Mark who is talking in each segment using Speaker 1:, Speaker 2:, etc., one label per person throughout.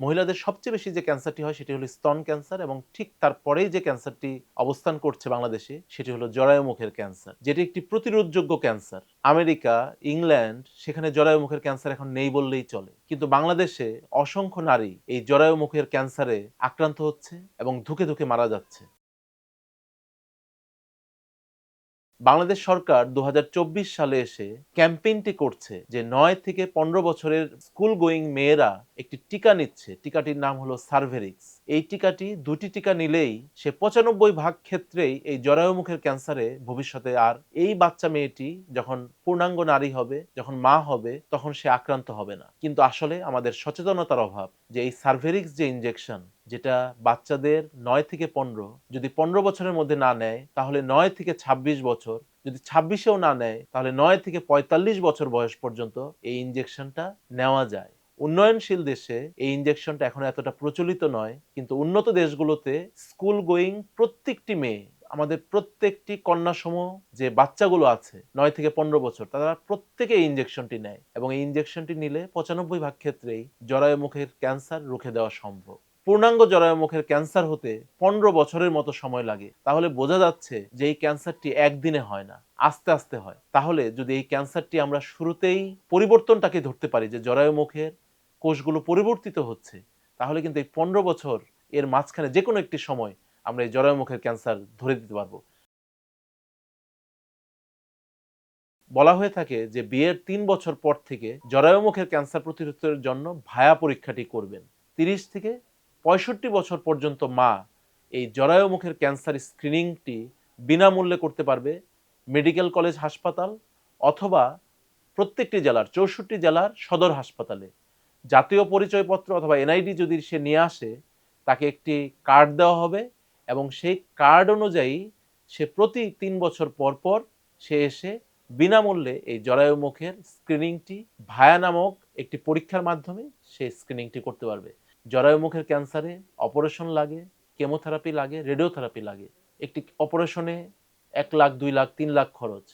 Speaker 1: মহিলাদের সবচেয়ে বেশি যে ক্যান্সারটি হয়, সেটি হলো স্তন ক্যান্সার এবং ঠিক তারপরেই যে ক্যান্সারটি অবস্থান করছে বাংলাদেশে, সেটি হলো জরায়ুমুখের ক্যান্সার, যেটি একটি প্রতিরোধযোগ্য ক্যান্সার। আমেরিকা, ইংল্যান্ড, সেখানে জরায়ুমুখের ক্যান্সার এখন নেই বললেই চলে। কিন্তু বাংলাদেশে অসংখ্য নারী এই জরায়ুমুখের ক্যান্সারে আক্রান্ত হচ্ছে এবং ধুকে ধুকে মারা যাচ্ছে। বাংলাদেশ সরকার দু হাজার চব্বিশ সালে এসে ক্যাম্পেইনটি করছে যে নয় থেকে পনেরো বছরের স্কুল গোয়িং মেয়েরা একটি টিকা নিচ্ছে। টিকাটির নাম হলো সার্ভেরিক্স। এই টিকাটি দুটি টিকা নিলেই সে পঁচানব্বই ভাগ ক্ষেত্রেই এই জরায়ুমুখের ক্যান্সারে ভবিষ্যতে আর এই বাচ্চা মেয়েটি যখন পূর্ণাঙ্গ নারী হবে, যখন মা হবে, তখন সে আক্রান্ত হবে না। কিন্তু আসলে আমাদের সচেতনতার অভাব যে এই সার্ভেরিক্স যে ইনজেকশন যেটা বাচ্চাদের নয় থেকে পনেরো, যদি পনেরো বছরের মধ্যে না নেয়, তাহলে নয় থেকে ২৬ বছর, যদি ছাব্বিশেও না নেয়, তাহলে নয় থেকে পঁয়তাল্লিশ বছর বয়স পর্যন্ত এই ইনজেকশনটা নেওয়া যায়। উন্নয়নশীল দেশে এই ইনজেকশনটা এখন এতটা প্রচলিত নয়, কিন্তু উন্নত দেশগুলোতে স্কুল গোয়িং প্রত্যেকটি মেয়ে, আমাদের প্রত্যেকটি কন্যাসমূহ যে বাচ্চাগুলো আছে, নয় থেকে পনেরো বছর, তারা প্রত্যেকে এই ইনজেকশনটি নেয় এবং এই ইঞ্জেকশনটি নিলে পঁচানব্বই ভাগ ক্ষেত্রেই জরায়ু মুখের ক্যান্সার রুখে দেওয়া সম্ভব। পূর্ণাঙ্গ জরায়ুমুখের ক্যান্সার হতে পনেরো বছরের মতো সময় লাগে। তাহলে বোঝা যাচ্ছে যে এই ক্যান্সারটি একদিনে হয় না, আস্তে আস্তে হয়। তাহলে যদি এই ক্যান্সারটি আমরা শুরুতেই পরিবর্তনটাকে ধরতে পারি যে জরায়ুমুখের কোষগুলো পরিবর্তিত হচ্ছে, তাহলে কিন্তু এই পনেরো বছর এর মাঝখানে যে কোনো একটি সময় আমরা এই জরায়ুমুখের ক্যান্সার ধরে দিতে পারব। বলা হয়ে থাকে যে বিয়ের তিন বছর পর থেকে জরায়ুমুখের ক্যান্সার প্রতিরোধের জন্য ভায়া পরীক্ষাটি করবেন। তিরিশ থেকে পঁয়ষট্টি বছর পর্যন্ত মা এই জরায়ুমুখের ক্যান্সার স্ক্রিনিংটি বিনামূল্যে করতে পারবে মেডিকেল কলেজ হাসপাতাল অথবা প্রত্যেকটি জেলার, চৌষট্টি জেলার সদর হাসপাতালে। জাতীয় পরিচয়পত্র অথবা এনআইডি যদি সে নিয়ে আসে, তাকে একটি কার্ড দেওয়া হবে এবং সেই কার্ড অনুযায়ী সে প্রতি তিন বছর পর পর সে এসে বিনামূল্যে এই জরায়ুমুখের স্ক্রিনিংটি ভায়া নামক একটি পরীক্ষার মাধ্যমে সে স্ক্রিনিংটি করতে পারবে। জরায়ুমুখের ক্যান্সারে অপারেশন লাগে, কেমোথেরাপি লাগে, রেডিওথেরাপি লাগে। একটি অপারেশনে এক লাখ, দুই লাখ, তিন লাখ খরচ।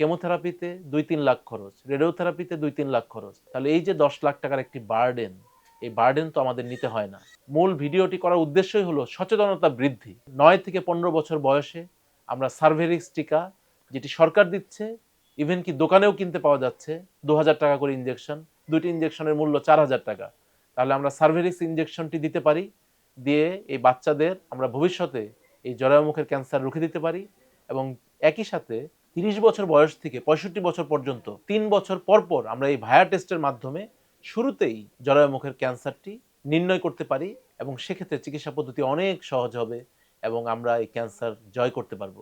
Speaker 1: কেমোথেরাপিতে দুই, তিন লাখ খরচ। রেডিওথেরাপিতে দুই, তিন লাখ খরচ। তাহলে এই যে দশ লাখ টাকার একটি বার্ডেন, এই বার্ডেন তো আমাদের নিতে হয় না। মূল ভিডিওটি করার উদ্দেশ্যই হলো সচেতনতা বৃদ্ধি। নয় থেকে পনেরো বছর বয়সে আমরা সার্ভেরিক্স টিকা, যেটি সরকার দিচ্ছে, ইভেন কি দোকানেও কিনতে পাওয়া যাচ্ছে, দু হাজার টাকা করে ইঞ্জেকশন দুটি ইঞ্জেকশনের মূল্য চার হাজার টাকা। তাহলে আমরা সার্ভেরিক্স ইঞ্জেকশনটি দিতে পারি, দিয়ে এই বাচ্চাদের আমরা ভবিষ্যতে এই জরায়ুমুখের ক্যান্সার রুখে দিতে পারি এবং একই সাথে তিরিশ বছর বয়স থেকে পঁয়ষট্টি বছর পর্যন্ত, তিন বছর পর পর আমরা এই ভায়া টেস্টের মাধ্যমে শুরুতেই জরায়ুমুখের ক্যান্সারটি নির্ণয় করতে পারি এবং সেক্ষেত্রে চিকিৎসা পদ্ধতি অনেক সহজ হবে এবং আমরা এই ক্যান্সার জয় করতে পারব।